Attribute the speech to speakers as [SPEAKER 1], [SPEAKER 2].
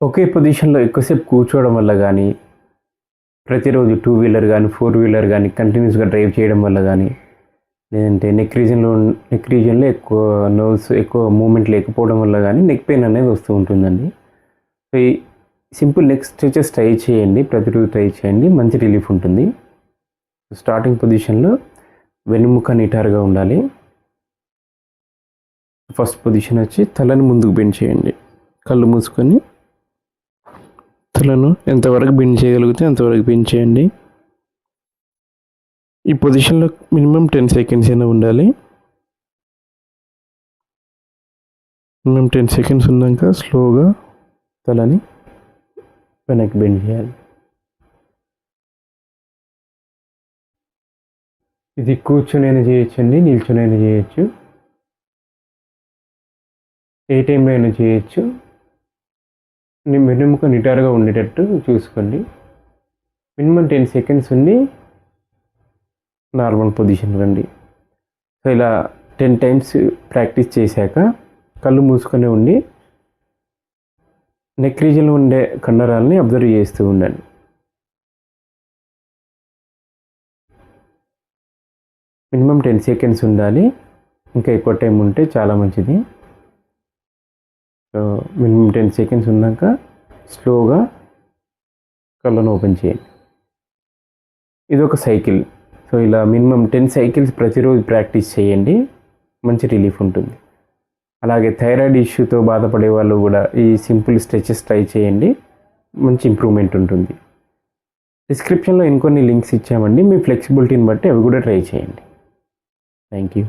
[SPEAKER 1] ఒకే పొజిషన్లో ఎక్కువసేపు కూర్చోవడం వల్ల కానీ ప్రతిరోజు టూ వీలర్ కానీ ఫోర్ వీలర్ కానీ కంటిన్యూస్గా డ్రైవ్ చేయడం వల్ల కానీ లేదంటే నెక్ రీజన్లో నెక్ రీజన్లో ఎక్కువ నర్వ్స్ ఎక్కువ మూమెంట్ లేకపోవడం వల్ల కానీ నెక్ పెయిన్ అనేది వస్తూ ఉంటుందండి. సో ఈ సింపుల్ నెక్ స్ట్రెచెస్ ట్రై చేయండి ప్రతిరోజు ట్రై చేయండి మంచి రిలీఫ్ ఉంటుంది. స్టార్టింగ్ పొజిషన్లో వెన్నుముక నిటారుగా ఉండాలి. ఫస్ట్ పొజిషన్ వచ్చి తలని ముందుకు బెండ్ చేయండి. కళ్ళు మూసుకొని తలను ఎంతవరకు బెండ్ చేయగలిగితే అంతవరకు బెండ్ చేయండి. ఈ పొజిషన్లో మినిమం టెన్ సెకండ్స్ అయినా ఉండాలి. మినిమం టెన్ సెకండ్స్ ఉన్నాక స్లోగా తలని వెనక్కి బెండ్ చేయాలి. ఇది కూర్చొనైనా చేయొచ్చండి నిల్చొనైనా చేయొచ్చు. ఏ టైంలో అయినా చేయొచ్చు. వెన్నెముక నిటారుగా ఉండేటట్టు చూసుకోండి. మినిమం టెన్ సెకండ్స్ ఉండి నార్మల్ పొజిషన్ రండి. సో ఇలా టెన్ టైమ్స్ ప్రాక్టీస్ చేశాక కళ్ళు మూసుకొని ఉండి నెక్ రీజన్లో ఉండే కండరాలని అబ్జర్వ్ చేస్తూ ఉండండి. మినిమం టెన్ సెకండ్స్ ఉండాలి. ఇంకా ఎక్కువ టైం ఉంటే చాలా మంచిది. మినిమం టెన్ సెకండ్స్ ఉన్నాక స్లోగా కళ్ళను ఓపెన్ చేయండి. ఇది ఒక సైకిల్. సో ఇలా మినిమం టెన్ సైకిల్స్ ప్రతిరోజు ప్రాక్టీస్ చేయండి. మంచి రిలీఫ్ ఉంటుంది. అలాగే థైరాయిడ్ ఇష్యూతో బాధపడే వాళ్ళు కూడా ఈ సింపుల్ స్ట్రెచెస్ ట్రై చేయండి. మంచి ఇంప్రూవ్మెంట్ ఉంటుంది. డిస్క్రిప్షన్లో ఇంకొన్ని లింక్స్ ఇచ్చామండి. మీ ఫ్లెక్సిబిలిటీని బట్టి అవి కూడా ట్రై చేయండి. Thank you.